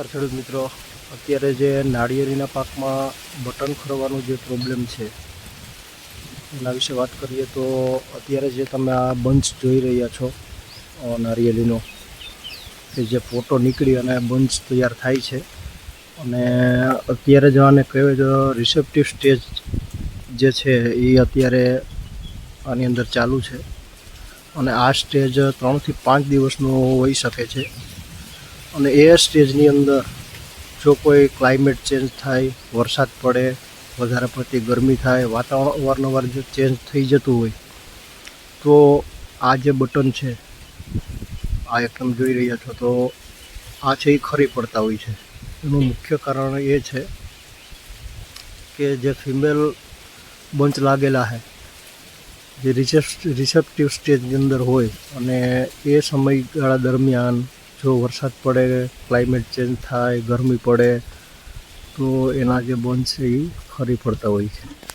નમસ્કાર ખેડૂત મિત્રો. અત્યારે જે નાળિયેરીના પાકમાં બટન ખરવાનો જે પ્રોબ્લેમ છે, એના વિશે વાત કરીએ તો અત્યારે જે તમે આ બંચ જોઈ રહ્યા છો નાળિયેરીનો, કે જે ફોટો નીકળી અને બંચ તૈયાર થાય છે. અને અત્યારે જો આને કહેવાય તો રિસેપ્ટિવ સ્ટેજ જે છે, એ અત્યારે આની અંદર ચાલુ છે. અને આ સ્ટેજ ત્રણથી પાંચ દિવસનો હોઈ શકે છે. અને એ સ્ટેજની અંદર જો કોઈ ક્લાઇમેટ ચેન્જ થાય, વરસાદ પડે, વધારે પડતી ગરમી થાય, વાતાવરણ અવારનવાર જો ચેન્જ થઈ જતું હોય, તો આ જે બટન છે, આ એકદમ જોઈ રહ્યા છો, તો આ છે એ ખરી પડતા હોય છે. એનું મુખ્ય કારણ એ છે કે જે ફિમેલ બંચ લાગેલા છે જે રિસેપ રિસેપ્ટિવ સ્ટેજની અંદર હોય અને એ સમયગાળા દરમિયાન જો વરસાદ પડે ક્લાઇમેટ ચેન્જ થાય, ગરમી પડે, તો એના જે બંધ છે એ ખરી પડતા હોય છે.